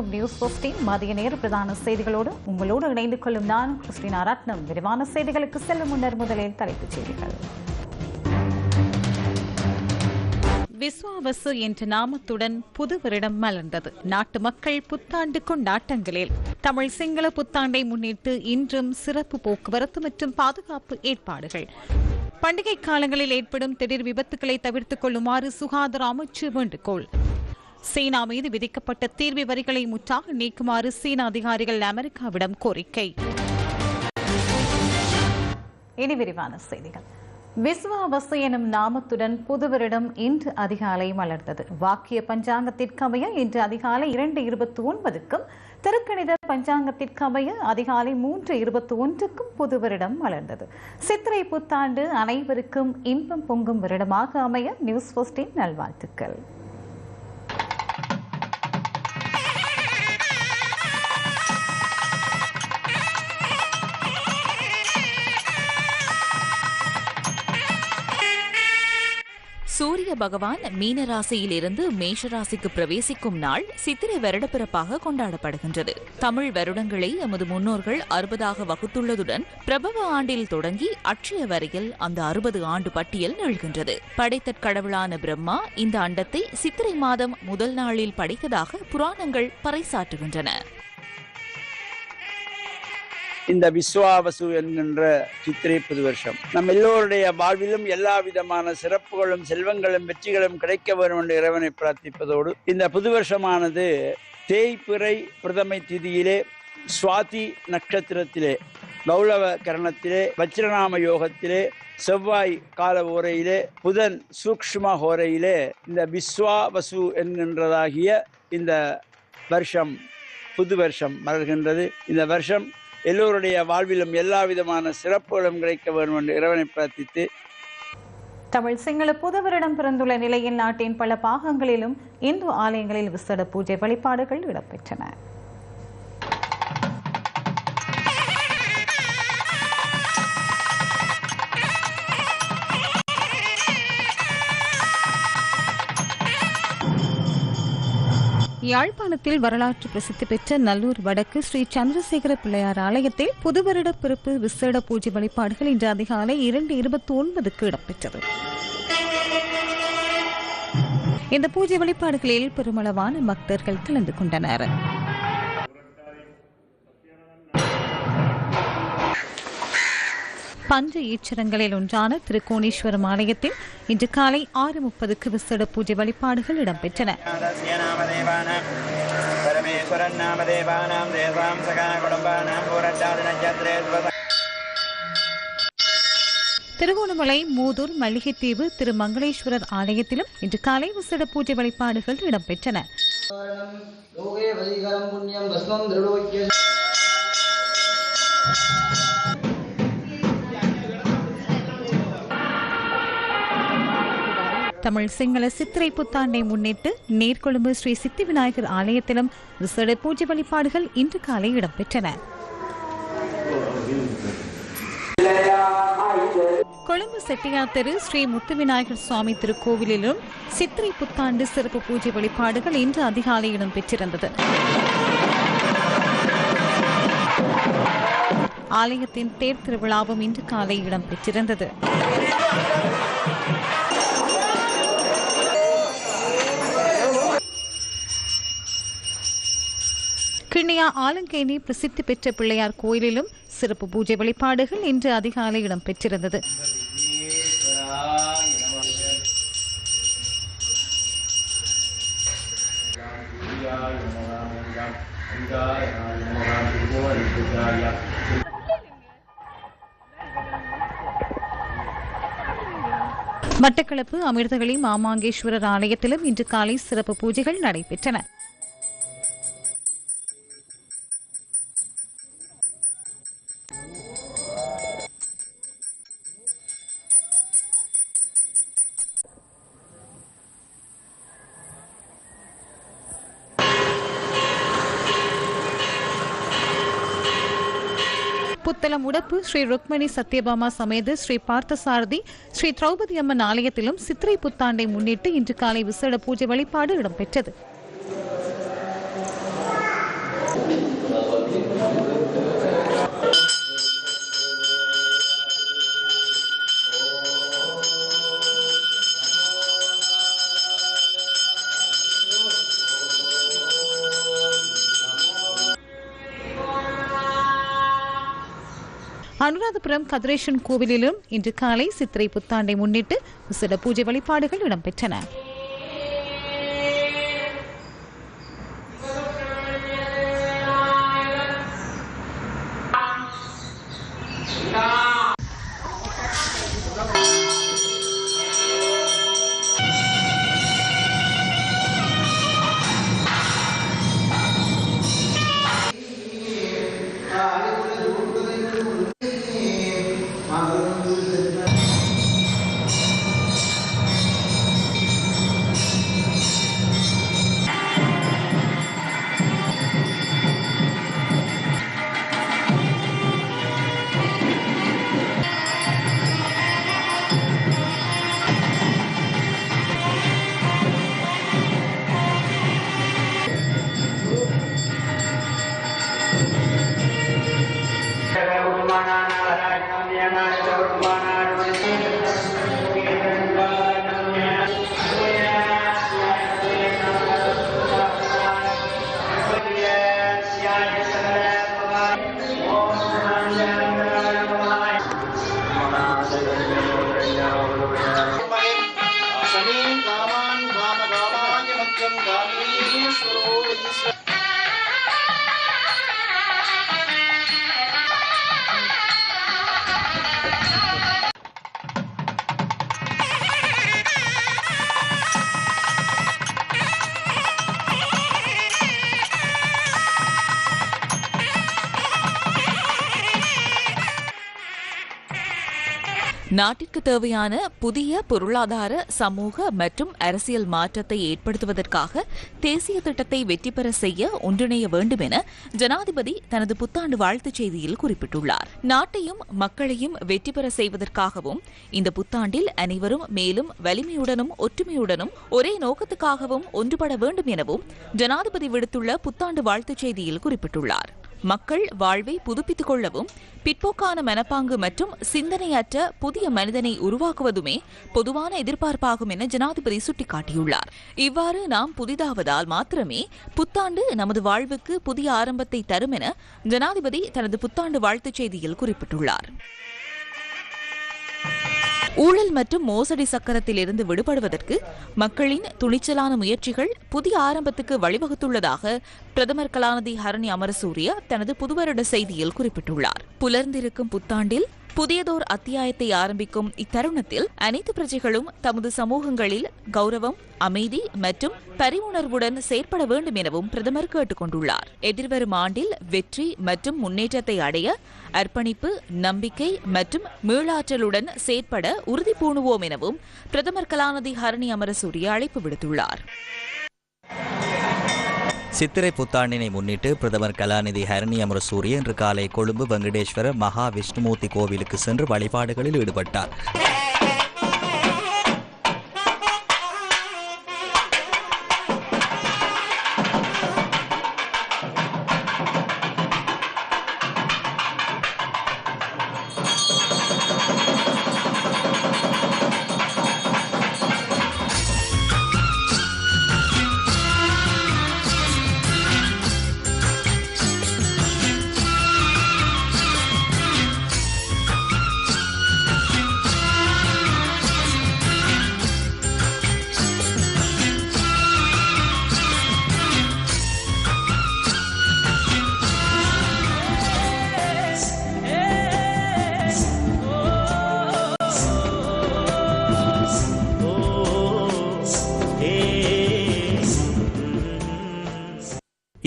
வணக்கம் நியூஸ் போஸ்டின் மதிய நேர பிரதான செய்திகளோடு உங்களோடு இணைந்து கொள்ளும் நான் கிறிஸ்டினா ரத்னம். விரிவான செய்திகளுக்கு செல்லும் முன்னர் முதலில் தலைப்புச் செய்திகள். விஸ்வாவசு என்ற நாமத்துடன் புது வருடம் மலர்ந்தது. நாட்டு மக்கள் புத்தாண்டு கொண்டாட்டங்களில். தமிழ் சிங்கள புத்தாண்டை முன்னிட்டு இன்றும் சிறப்பு போக்குவரத்து மற்றும் பாதுகாப்பு ஏற்பாடுகள். பண்டிகை காலங்களில் ஏற்படும் திடீர் விபத்துகளை தவிர்த்துக் கொள்ளுமாறு சுகாதார அமைச்சு வேண்டுகோள். சீனா மீது விதிக்கப்பட்ட தீர்வு வரிகளை முற்றாக நீக்குமாறு சீன அதிகாரிகள் அமெரிக்காவிடம் கோரிக்கை. இனி விரிவான செய்திகள். விஸ்வாவசு எனும் நாமத்துடன் புது வருடம் இன்று அதிகாலை மலர்ந்தது. வாக்கிய பஞ்சாங்கத்திற்கமைய இன்று அதிகாலை இரண்டு இருபத்தி ஒன்பதுக்கும் திருக்கணித பஞ்சாங்கத்திற்கமைய அதிகாலை மூன்று இருபத்தி ஒன்றுக்கும் புது வருடம் மலர்ந்தது. சித்திரை புத்தாண்டு அனைவருக்கும் இன்பம் பொங்கும் வருடமாக அமைய நியூஸ் போஸ்டின் நல்வாழ்த்துக்கள். சூரிய பகவான் மீன ராசியிலிருந்து மேஷ ராசிக்கு பிரவேசிக்கும் நாள் சித்திரை வருடப்பிறப்பாக கொண்டாடப்படுகின்றது. தமிழ் வருடங்களை எமது முன்னோர்கள் அறுபதாக வகுத்துள்ளதுடன் பிரபவ ஆண்டில் தொடங்கி அட்சய வரையில் அந்த அறுபது ஆண்டு பட்டியல் நிகழ்கின்றது. படைத்தற்கடவுளான பிரம்மா இந்த அண்டத்தை சித்திரை மாதம் முதல் நாளில் படைத்ததாக புராணங்கள் பறைசாற்றுகின்றன. இந்த விஸ்வாவசு என்கின்ற சித்திரை புது வருஷம் நம் எல்லோருடைய வாழ்விலும் எல்லா விதமான சிறப்புகளும் செல்வங்களும் வெற்றிகளும் கிடைக்க வேண்டும் என்று இறைவனை பிரார்த்திப்பதோடு இந்த புது வருஷமானது தேய்பிறை பிரதமை திதியிலே சுவாதி நட்சத்திரத்திலே கௌளவ கரணத்திலே வச்சிரநாம யோகத்திலே செவ்வாய் கால ஓரையிலே புதன் சூக்ஷ்ம ஹோரையிலே இந்த விஸ்வாவசு என்கின்றதாகிய இந்த வருஷம் புது வருஷம் மலர்கின்றது. இந்த வருஷம் எல்லோருடைய வாழ்விலும் எல்லா விதமான சிறப்புகளும் கிடைக்க வேண்டும் என்று இறைவனை பிரார்த்தித்து தமிழ் சிங்கள புது வருடம் பிறந்துள்ள நிலையில் நாட்டின் பல பாகங்களிலும் இந்து ஆலயங்களில் விசேட பூஜை வழிபாடுகள் இடம்பெற்றன. யாழ்ப்பாணத்தில் வரலாற்று பிரசித்தி பெற்ற நல்லூர் வடக்கு ஸ்ரீ சந்திரசேகர பிள்ளையார் ஆலயத்தில் புது வருட பிறப்பு விசேட பூஜை வழிபாடுகள் இன்று அதிகாலை இரண்டு இருபத்தி ஒன்பதுக்கு இடம்பெற்றது. இந்த பூஜை வழிபாடுகளில் பெருமளவான பக்தர்கள் கலந்து கொண்டனர். பஞ்ச ஈச்சரங்களில் ஒன்றான திருக்கோணேஸ்வரம் ஆலயத்தில் இன்று காலை ஆறு முப்பதுக்கு விசேட பூஜை வழிபாடுகள் இடம்பெற்றன. திருகோணமலை மூதூர் மல்லிகைத்தீவு திருமங்களேஸ்வரர் ஆலயத்திலும் இன்று காலை விசிட பூஜை வழிபாடுகள் இடம்பெற்றன. புண்ணியம். தமிழ் சிங்கள சித்திரை புத்தாண்டை முன்னிட்டு நேர்கொழும்பு ஸ்ரீ சித்தி விநாயகர் ஆலயத்திலும் விசேட பூஜை வழிபாடுகள் இன்று காலை இடம்பெற்றன. கொழும்பு செட்டியார் தெரு ஸ்ரீ முத்து விநாயகர் சுவாமி திருக்கோவிலிலும் சித்திரை புத்தாண்டு சிறப்பு பூஜை வழிபாடுகள் இன்று அதிகாலை இடம்பெற்றிருந்தது. ஆலயத்தின் தேர் திருவிழாவும் இன்று காலை இடம்பெற்றிருந்தது. கிண்ணியா ஆலங்கேணி பிரசித்தி பெற்ற பிள்ளையார் கோயிலிலும் சிறப்பு பூஜை வழிபாடுகள் இன்று அதிகாலை இடம்பெற்றிருந்தது. மட்டக்களப்பு அமிர்தகளி மாமாங்கேஸ்வரர் ஆலயத்திலும் இன்று காலை சிறப்பு பூஜைகள் நடைபெற்றன. புத்தளம் உடப்பு ஸ்ரீ ருக்மணி சத்யபாமா சமேத ஸ்ரீ பார்த்தசாரதி ஸ்ரீ திரௌபதி அம்மன் ஆலயத்திலும் சித்திரை புத்தாண்டை முன்னிட்டு இன்று காலை விசேட பூஜை வழிபாடு இடம்பெற்றது. அனுராதபுரம் கதிரேஷன் கோவிலிலும் இன்று காலை சித்திரை புத்தாண்டை முன்னிட்டு சில பூஜை வழிபாடுகள் இடம்பெற்றன. menina chorou, isso. நாட்டிற்கு தேவையான புதிய பொருளாதார சமூக மற்றும் அரசியல் மாற்றத்தை ஏற்படுத்துவதற்காக தேசிய திட்டத்தை வெற்றி பெற செய்ய ஒன்றிணைய வேண்டும் என ஜனாதிபதி தனது புத்தாண்டு வாழ்த்துச் செய்தியில் குறிப்பிட்டுள்ளார். நாட்டையும் மக்களையும் வெற்றி பெற செய்வதற்காகவும் இந்த புத்தாண்டில் அனைவரும் மேலும் வலிமையுடனும் ஒற்றுமையுடனும் ஒரே நோக்கத்துக்காகவும் ஒன்றுபட வேண்டும் எனவும் ஜனாதிபதி விடுத்துள்ள புத்தாண்டு வாழ்த்துச் செய்தியில் குறிப்பிட்டுள்ளார். மக்கள் வாழ்வை புதுப்பித்துக் கொள்ளவும் பிற்போக்கான மனப்பாங்கு மற்றும் சிந்தனையற்ற புதிய மனிதனை உருவாக்குவதுமே பொதுவான எதிர்பார்ப்பாகும் என ஜனாதிபதி சுட்டிக்காட்டியுள்ளார். இவ்வாறு நாம் புதிதாவதால் மாத்திரமே புத்தாண்டு நமது வாழ்வுக்கு புதிய ஆரம்பத்தை தரும் என ஜனாதிபதி தனது புத்தாண்டு வாழ்த்துச் செய்தியில் குறிப்பிட்டுள்ளார். ஊழல் மற்றும் மோசடி சக்கரத்தில் இருந்து விடுபடுவதற்கு மக்களின் துணிச்சலான முயற்சிகள் புதிய ஆரம்பத்துக்கு வழிவகுத்துள்ளதாக பிரதமர் கலாநிதி ஹரணி அமரசூரிய தனது புதுவருட செய்தியில் குறிப்பிட்டுள்ளார். புலர்ந்திருக்கும் புத்தாண்டில் புதியதோர் அத்தியாயத்தை ஆரம்பிக்கும் இத்தருணத்தில் அனைத்து பிரஜைகளும் தமது சமூகங்களில் கௌரவம் அமைதி மற்றும் பரிவுணர்வுடன் செயற்பட வேண்டும் எனவும் பிரதமர் கேட்டுக் கொண்டுள்ளார் எதிர்வரும் ஆண்டில் வெற்றி மற்றும் முன்னேற்றத்தை அடைய அர்ப்பணிப்பு நம்பிக்கை மற்றும் மீளாற்றலுடன் செயற்பட உறுதி பூணுவோம் எனவும் பிரதமர் கலாநிதி ஹரணி அமரசூரிய அழைப்பு விடுத்துள்ளார். சித்திரை புத்தாண்டினை முன்னிட்டு பிரதமர் கலாநிதி ஹரணி அமரசூரிய இன்று காலை கொழும்பு வெங்கடேஸ்வர மகா விஷ்ணுமூர்த்தி கோவிலுக்கு சென்று வழிபாடுகளில் ஈடுபட்டார்.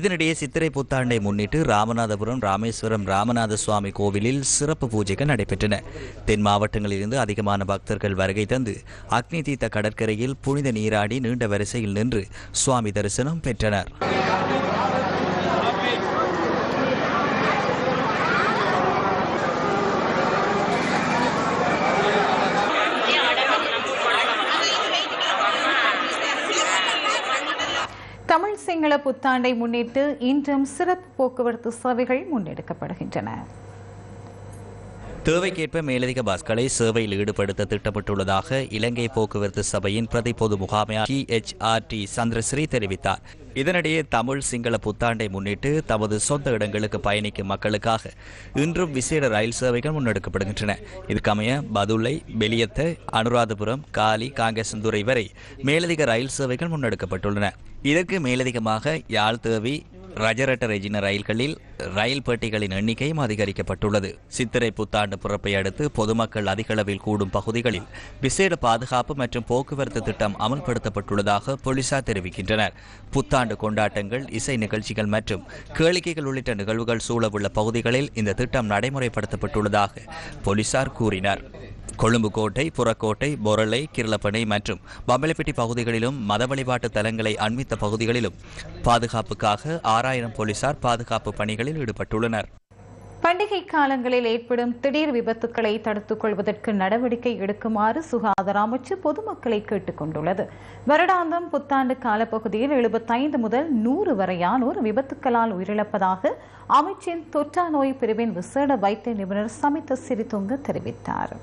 இதனிடையே சித்திரை புத்தாண்டை முன்னிட்டு ராமநாதபுரம் ராமேஸ்வரம் ராமநாத சுவாமி கோவிலில் சிறப்பு பூஜைகள் நடைபெற்றன. தென் மாவட்டங்களிலிருந்து அதிகமான பக்தர்கள் வருகை தந்து அக்னி தீர்த்த கடற்கரையில் புனித நீராடி நீண்ட வரிசையில் நின்று சுவாமி தரிசனம் பெற்றனர் தமிழ் சிங்கள புத்தாண்டை முன்னிட்டு இன்றும் சிறப்பு போக்குவரத்து சேவைகள் முன்னெடுக்கப்படுகின்றன. தேவைக்கேற்ப மேலதிக பஸ்களை சேவையில் ஈடுபடுத்த திட்டமிட்டுள்ளதாக இலங்கை போக்குவரத்து சபையின் பிரதி பொது முகாமையாளர் D H R D Chandrasri தெரிவித்தார். இதனிடையே தமிழ் சிங்கள புத்தாண்டை முன்னிட்டு தமது சொந்த இடங்களுக்கு பயணிக்கும் மக்களுக்காக இன்றும் விசேட ரயில் சேவைகள் முன்னெடுக்கப்படுகின்றன. இதுக்கமைய பதுளை பெலியத்த அனுராதபுரம் காலி காங்கேசந்துறை வரை மேலதிக ரயில் சேவைகள் முன்னெடுக்கப்பட்டுள்ளன. இதற்கு மேலதிகமாக யாழ் தேவி ரஜரட்ட ரெஜின ரயில்களில் ரயில் பெட்டிகளின் எண்ணிக்கையும் அதிகரிக்கப்பட்டுள்ளது. சித்திரை புத்தாண்டு பிறப்பை அடுத்து பொதுமக்கள் அதிகளவில் கூடும் பகுதிகளில் விசேட பாதுகாப்பு மற்றும் போக்குவரத்து திட்டம் அமல்படுத்தப்பட்டுள்ளதாக போலீசார் தெரிவிக்கின்றனர். புத்தாண்டு கொண்டாட்டங்கள் இசை நிகழ்ச்சிகள் மற்றும் கேளிக்கைகள் உள்ளிட்ட நிகழ்வுகள் சூழவுள்ள பகுதிகளில் இந்த திட்டம் நடைமுறைப்படுத்தப்பட்டுள்ளதாக போலீசார் கூறினர். கொழும்பு கோட்டை புறக்கோட்டை பொரளை கிருளப்பனை மற்றும் பம்பலப்பட்டி பகுதிகளிலும் மத வழிபாட்டு தலங்களை அண்மித்த பகுதிகளிலும் பாதுகாப்புக்காக ஆறாயிரம் போலீசார் பாதுகாப்பு பணிகளில் ஈடுபட்டுள்ளனர். பண்டிகை காலங்களில் ஏற்படும் திடீர் விபத்துக்களை தடுத்துக் கொள்வதற்கு நடவடிக்கை எடுக்குமாறு சுகாதார அமைச்சு பொதுமக்களை கேட்டுக் கொண்டுள்ளது. வருடாந்தம் புத்தாண்டு காலப்பகுதியில் எழுபத்தைந்து முதல் நூறு வரையானோர் விபத்துக்களால் உயிரிழப்பதாக அமைச்சின் தொற்றா நோய் பிரிவின் விசேட வைத்திய நிபுணர் சமித்த சிறிதுங்க தெரிவித்தார்.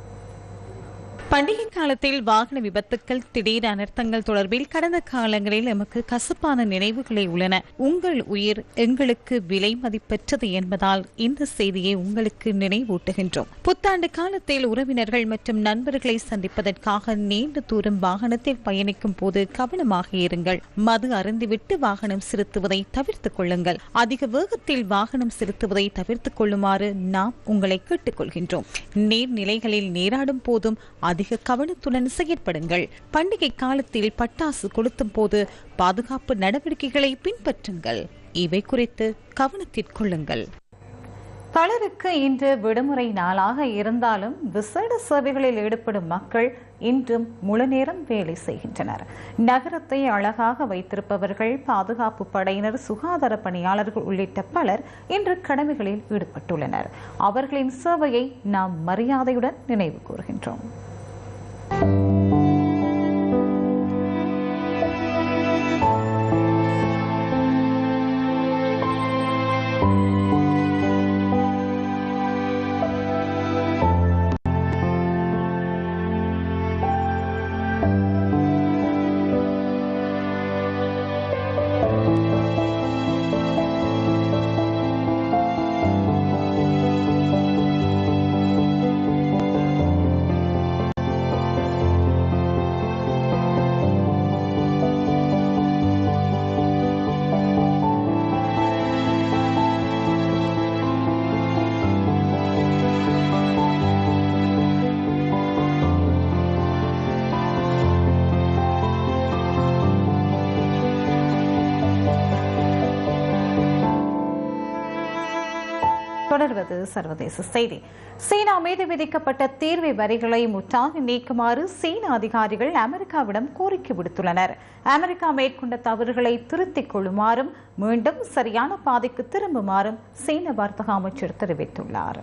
பண்டிகை காலத்தில் வாகன விபத்துக்கள் திடீர் அனர்த்தங்கள் தொடர்பில் கடந்த காலங்களில் எமக்கு கசப்பான நினைவுகளே உள்ளன. உங்கள் உயிர் எங்களுக்கு விலை மதிப்பற்றது என்பதால் இந்த செய்தியை உங்களுக்கு நினைவூட்டுகின்றோம். புத்தாண்டு காலத்தில் உறவினர்கள் மற்றும் நண்பர்களை சந்திப்பதற்காக நீண்ட தூரம் வாகனத்தில் பயணிக்கும் போது கவனமாக இருங்கள். மது அருந்திவிட்டு வாகனம் செலுத்துவதை தவிர்த்துக் கொள்ளுங்கள். அதிக வேகத்தில் வாகனம் செலுத்துவதை தவிர்த்துக் கொள்ளுமாறு நாம் உங்களை கேட்டுக்கொள்கின்றோம். நீர்நிலைகளில் நீராடும் போதும் அதிக கவனத்துடன் செயற்படுங்கள். பண்டிகை காலத்தில் பட்டாசு கொளுத்தும் போது பாதுகாப்பு நடவடிக்கைகளை பின்பற்றுங்கள். இவை குறித்து கவனத்திற்கொள்ளுங்கள் பலருக்கு இன்று விடுமுறை நாளாக இருந்தாலும் விசேட சேவைகளில் ஈடுபடும் மக்கள் இன்றும் முழு நேரம் வேலை செய்கின்றனர். நகரத்தை அழகாக வைத்திருப்பவர்கள் பாதுகாப்பு படையினர் சுகாதார பணியாளர்கள் உள்ளிட்ட பலர் இன்று கடமைகளில் ஈடுபட்டுள்ளனர். அவர்களின் சேவையை நாம் மரியாதையுடன் நினைவு கூறுகின்றோம். thank you தொடர்வது சர்வதேச செய்தி. சீனா மீது விதிக்கப்பட்ட தீர்வை வரிகளை முற்றாக நீக்குமாறு சீன அதிகாரிகள் அமெரிக்காவிடம் கோரிக்கை விடுத்துள்ளனர். அமெரிக்கா மேற்கொண்ட தவறுகளை திருத்திக் கொள்ளுமாறும் மீண்டும் சரியான பாதைக்கு திரும்புமாறும் சீன வர்த்தக அமைச்சர் தெரிவித்துள்ளார்.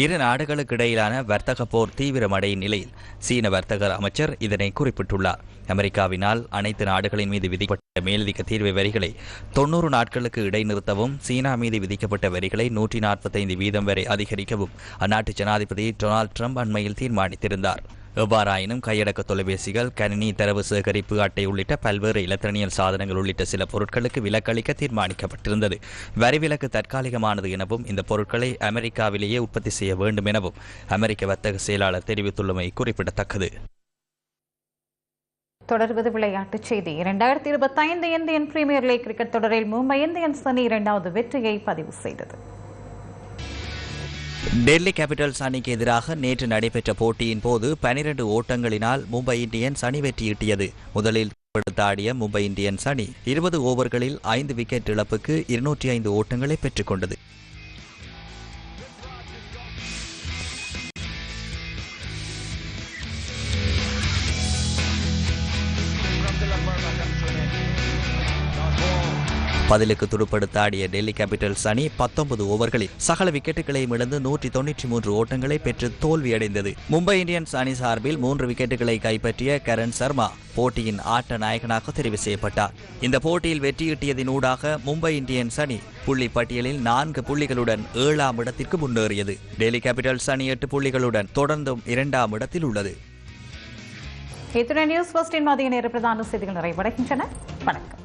இரு நாடுகளுக்கு இடையிலான வர்த்தக போர் தீவிரமடையும் நிலையில் சீன வர்த்தக அமைச்சர் இதனை குறிப்பிட்டுள்ளார். அமெரிக்காவினால் அனைத்து நாடுகளின் மீது விதிக்கப்பட்ட மேலதிக தீர்வு வரிகளை தொன்னூறு நாட்களுக்கு இடைநிறுத்தவும் சீனா மீது விதிக்கப்பட்ட வரிகளை நூற்றி நாற்பத்தைந்து வீதம் வரை அதிகரிக்கவும் அந்நாட்டு ஜனாதிபதி டொனால்ட் ட்ரம்ப் அண்மையில் தீர்மானித்திருந்தார். எவ்வாறாயினும் கையடக்க தொலைபேசிகள் கணினி தரவு சேகரிப்பு அட்டை உள்ளிட்ட பல்வேறு இலத்திரனியல் சாதனங்கள் உள்ளிட்ட சில பொருட்களுக்கு விலக்களிக்க தீர்மானிக்கப்பட்டிருந்தது. வரி விலக்கு தற்காலிகமானது எனவும் இந்த பொருட்களை அமெரிக்காவிலேயே உற்பத்தி செய்ய வேண்டும் எனவும் அமெரிக்க வர்த்தக செயலாளர் தெரிவித்துள்ளமை குறிப்பிடத்தக்கது. தொடர்வது விளையாட்டுச் செய்தி. இரண்டாயிரத்தி இருபத்தி ஐந்து இந்தியன் பிரீமியர் லீக் கிரிக்கெட் தொடரில் மும்பை இந்தியன்ஸ் அணி இரண்டாவது வெற்றியை பதிவு செய்தது. டெல்லி கேபிட்டல்ஸ் அணிக்கு எதிராக நேற்று நடைபெற்ற போட்டியின் போது பனிரெண்டு ஓட்டங்களினால் மும்பை இந்தியன்ஸ் அணி வெற்றியிட்டியது முதலில் ஆடிய மும்பை இந்தியன்ஸ் அணி இருபது ஓவர்களில் ஐந்து விக்கெட் இழப்புக்கு இருநூற்றி ஐந்து ஓட்டங்களை பெற்றுக்கொண்டது பதிலுக்கு துடுப்படுத்த ஆடிய டெல்லி கேபிட்டல்ஸ் அணி பத்தொன்பது ஓவர்களில் சகல விக்கெட்டுகளையும் இழந்து நூற்றி தொன்னூற்றி மூன்று ஓட்டங்களை பெற்று தோல்வியடைந்தது. மும்பை இந்தியன்ஸ் அணி சார்பில் மூன்று விக்கெட்டுகளை கைப்பற்றிய கரண் சர்மா போட்டியின் ஆட்ட நாயகனாக தெரிவு செய்யப்பட்டார். இந்த போட்டியில் வெற்றியீட்டியதினூடாக மும்பை இந்தியன்ஸ் அணி புள்ளி பட்டியலில் நான்கு புள்ளிகளுடன் ஏழாம் இடத்திற்கு முன்னேறியது. டெல்லி கேபிட்டல்ஸ் அணி எட்டு புள்ளிகளுடன் தொடர்ந்தும் இரண்டாம் இடத்தில் உள்ளது. இத்துடன் நியூஸ் ஃபர்ஸ்டின் மதிய நேர பிரதான செய்திகள் நிறைவடைகின்றன. வணக்கம்.